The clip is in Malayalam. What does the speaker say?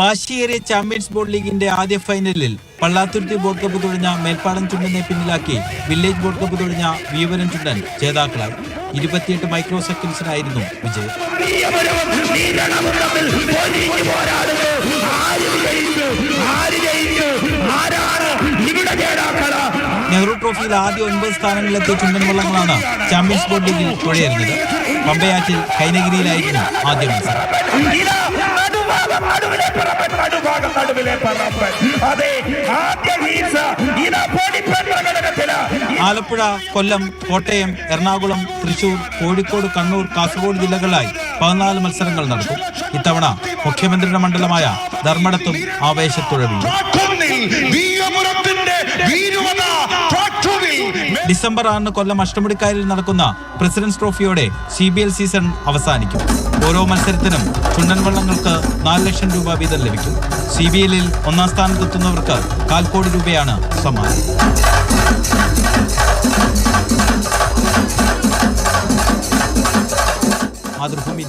വാശിയേറിയ ചാമ്പ്യൻസ് ബോർഡ് ലീഗിന്റെ ആദ്യ ഫൈനലിൽ പള്ളാത്തുരുത്തി ബോർഡ് കപ്പ് തുഴഞ്ഞ മേൽപ്പാടം ചുണ്ടനെ പിന്നിലാക്കി വില്ലേജ് ബോർഡ് കപ്പ് തുഴഞ്ഞ വീവരൻ ചുണ്ടൻ ജേതാക്കളായി. ഇരുപത്തിയെട്ട് മൈക്രോ സെക്കൻഡ്സിനായിരുന്നു വിജയം. നെഹ്റു ട്രോഫിയിൽ ആദ്യ ഒൻപത് സ്ഥാനങ്ങളിലെത്തിയ ചുണ്ടൻ വള്ളങ്ങളാണ് ചാമ്പ്യൻസ് ബോർഡ് ലീഗിൽ തുഴയറിഞ്ഞത് പമ്പയാറ്റിൽ കൈനഗിരിയിലായിരുന്നു ആദ്യ മത്സരം. ആലപ്പുഴ കൊല്ലം കോട്ടയം എറണാകുളം തൃശൂർ കോഴിക്കോട് കണ്ണൂർ കാസർഗോഡ് ജില്ലകളിലായി പതിനാല് മത്സരങ്ങൾ നടക്കും. ഇത്തവണ മുഖ്യമന്ത്രിയുടെ മണ്ഡലമായ ധർമ്മടത്തും ആവേശത്തുഴവിയും. ഡിസംബർ ആറിന് കൊല്ലം അഷ്ടമുടിക്കായലിൽ നടക്കുന്ന പ്രസിഡന്റ്സ് ട്രോഫിയോടെ സി ബി എൽ സീസൺ അവസാനിക്കും. ഓരോ മത്സരത്തിനും ചുണ്ടൻ വള്ളങ്ങൾക്ക് നാല് ലക്ഷം രൂപ വീതം ലഭിക്കും. സി ബി എല്ലിൽ ഒന്നാം സ്ഥാനത്തെത്തുന്നവർക്ക് കാൽ കോടി രൂപയാണ് സമ്മാനം. മാതൃഭൂമി